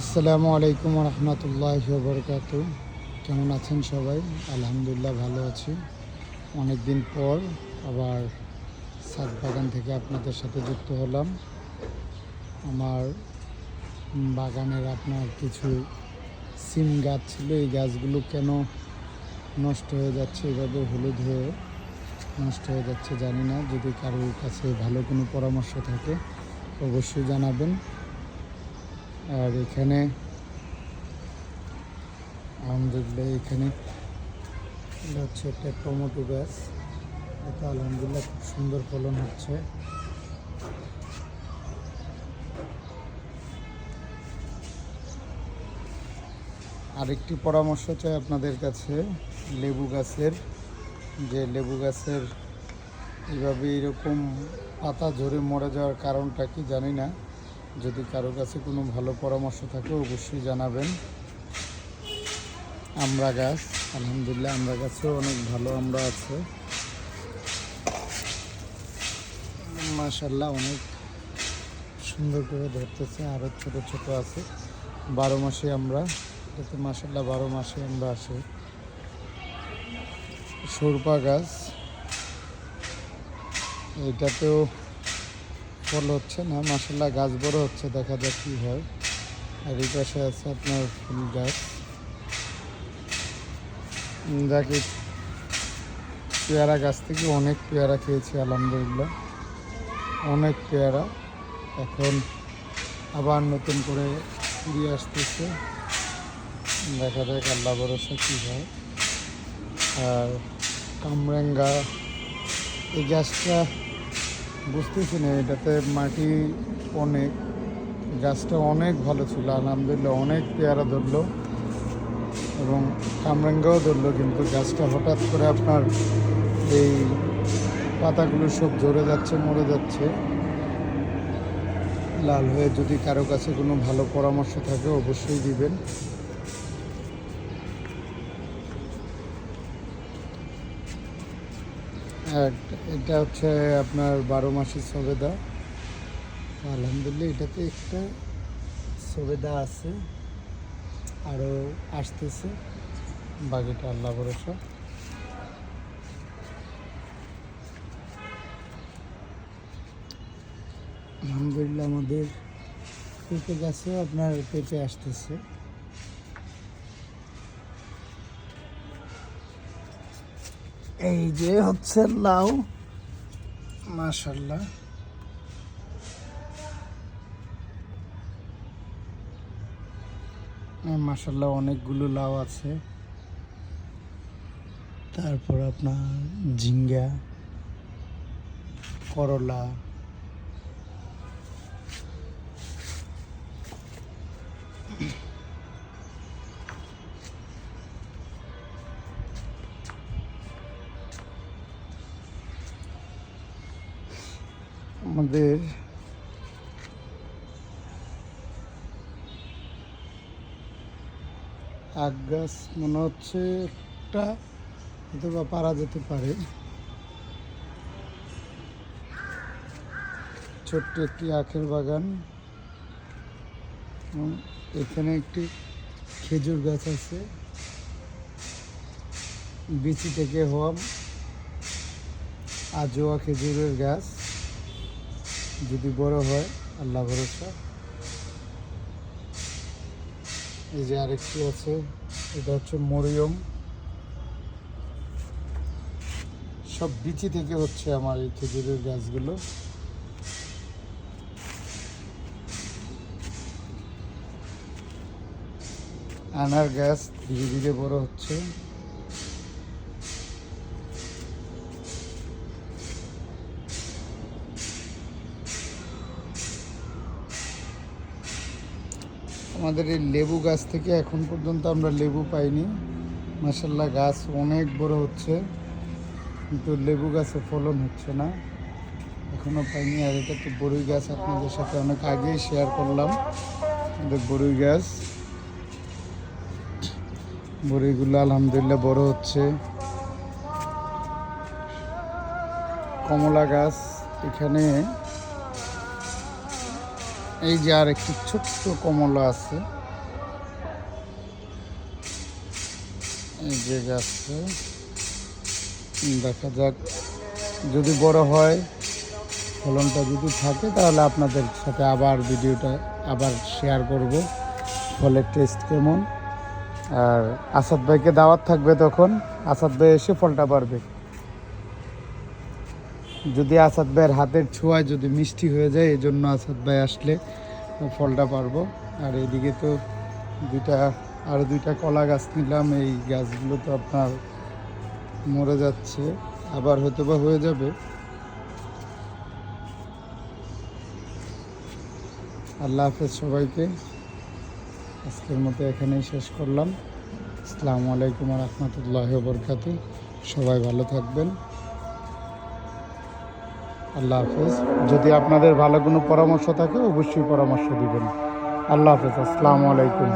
আসসালামু আলাইকুম রহমতুল্লাহ বরকাত কেমন আছেন সবাই? আলহামদুলিল্লাহ ভালো আছি। অনেক দিন পর আবার সাত বাগান থেকে আপনাদের সাথে যুক্ত হলাম। আমার বাগানের আপনার কিছু সিম গাছ ছিল, এই গাছগুলো কেন নষ্ট হয়ে যাচ্ছে এভাবে হলুদ হয়ে নষ্ট হয়ে যাচ্ছে জানি না। যদি কারোর কাছে ভালো কোনো পরামর্শ থাকে, অবশ্যই জানাবেন। আর এখানে আলহামদুলিল্লাহ এখানে হচ্ছে একটা টমেটো গাছ। এটা আলহামদুলিল্লাহ খুব সুন্দর ফলন হচ্ছে। আরেকটি পরামর্শ চাই আপনাদের কাছে, লেবু গাছের। যে লেবু গাছের এইভাবে এরকম পাতা ঝরে মরে যাওয়ার কারণটা কি জানি না। যদি কারও কাছে কোনো ভালো পরামর্শ থাকে, অবশ্যই জানাবেন। আমরা গাছ, আলহামদুলিল্লাহ আমরা গাছেও অনেক ভালো আমরা আছে। মাশাল্লাহ অনেক সুন্দর করে ধরতেছে আরও ছোট ছোট আছে। বারো মাসে আমরা, এটাতে মাসাল্লাহ বারো মাসে আমরা আসি সরপা গাছ, এটাতেও ফল হচ্ছে না মাসাল্লাহ গাছ বড় হচ্ছে, দেখা যাক কী হয়। আর এই পাশে আছে আপনার ফুল গাছ। যাকে পেয়ারা গাছ থেকে অনেক পেয়ারা খেয়েছি, আলহামদুলিল্লাহ। অনেক পেয়ারা এখন আবার নতুন করে ফিরে আসতেছে। দেখা যাক, আল্লাহ ভরসা কী হয়। আর কামরাঙ্গা, এই গাছটা বুঝতেছি না, এটাতে মাটি অনেক, গাছটা অনেক ভালো ছিল, আলহামদুলিল্লাহ অনেক পেয়ারা ধরলো এবং কামরাঙ্গাও ধরলো, কিন্তু গাছটা হঠাৎ করে আপনার এই পাতাগুলো সব ঝরে যাচ্ছে, মরে যাচ্ছে। লাল হয়ে যদি কারও কাছে কোনো ভালো পরামর্শ থাকে, অবশ্যই দিবেন। এটা হচ্ছে আপনার বারো মাসের সবেদা। আলহামদুলিল্লাহ, এটাতে একটা সবেদা আছে, আরও আসতেছে। বাকিটা আল্লাহ ভরসা। আলহামদুলিল্লাহ, আমাদের পেঁপে গাছেও আপনার পেঁপে আসতেছে। এই যে হচ্ছে লাউ। মাশাল্লাহ মাশাল্লাহ অনেকগুলো লাউ আছে। তারপর আপনার ঝিঙ্গা করলা। আমাদের আখ গাছ মনে হচ্ছে একটা অথবা পারা যেতে পারে। ছোট্ট একটি আখের বাগান এখানে একটি খেজুর গাছ আছে। বিচি থেকে হওয়া আজোয়া খেজুরের গাছ। যদি বড় হয়, আল্লাহ ভরসা। এই যে আরেকটি আছে, এটা হচ্ছে মরিয়ম। সব বিচি থেকে হচ্ছে আমার এই খেজুরের গাছগুলো। আনার গাছ ধীরে ধীরে বড় হচ্ছে। আমাদের এই লেবু গাছ থেকে এখন পর্যন্ত আমরা লেবু পাইনি। মাসাল্লাহ গাছ অনেক বড় হচ্ছে, কিন্তু লেবু গাছে ফলন হচ্ছে না। এখনও পাইনি, আর এটা তো বড়ই গাছ, আপনাদের সাথে অনেক আগেই শেয়ার করলাম। আমাদের বড়ই গাছ। বড়িগুলো আলহামদুলিল্লাহ বড় হচ্ছে। কমলা গাছ এখানে এই যে আর একটি ছোট্ট কমলা আছে। এই যে গাছে দেখা যাক, যদি বড় হয়, ফলনটা যদি থাকে, তাহলে আপনাদের সাথে আবার ভিডিওটা আবার শেয়ার করব। ফলের টেস্ট কেমন। আর আসাদ ভাইকে দাওয়াত থাকবে তখন। আসাদ ভাই এসে ফলটা পারবে যদি আসাদ ভাইয়ের হাতের ছোঁয়ায় যদি মিষ্টি হয়ে যায় এই জন্য আসাদ ভাই আসলে ফলটা পারব। আর এইদিকে তো দুইটা, আর দুইটা কলা গাছ নিলাম, এই গাছগুলো তো আপনার মরে যাচ্ছে, আবার হয়তো বা হয়ে যাবে। আল্লাহ হাফেজ সবাইকে। আজকের মতো এখানেই শেষ করলাম। আসসালামু আলাইকুম রহমতুল্লাহ বরকাত সবাই ভালো থাকবেন। আল্লাহ হাফিজ। যদি আপনাদের ভালো কোনো পরামর্শ থাকে, অবশ্যই পরামর্শ দিবেন। আল্লাহ হাফেজ। আসসালামু আলাইকুম।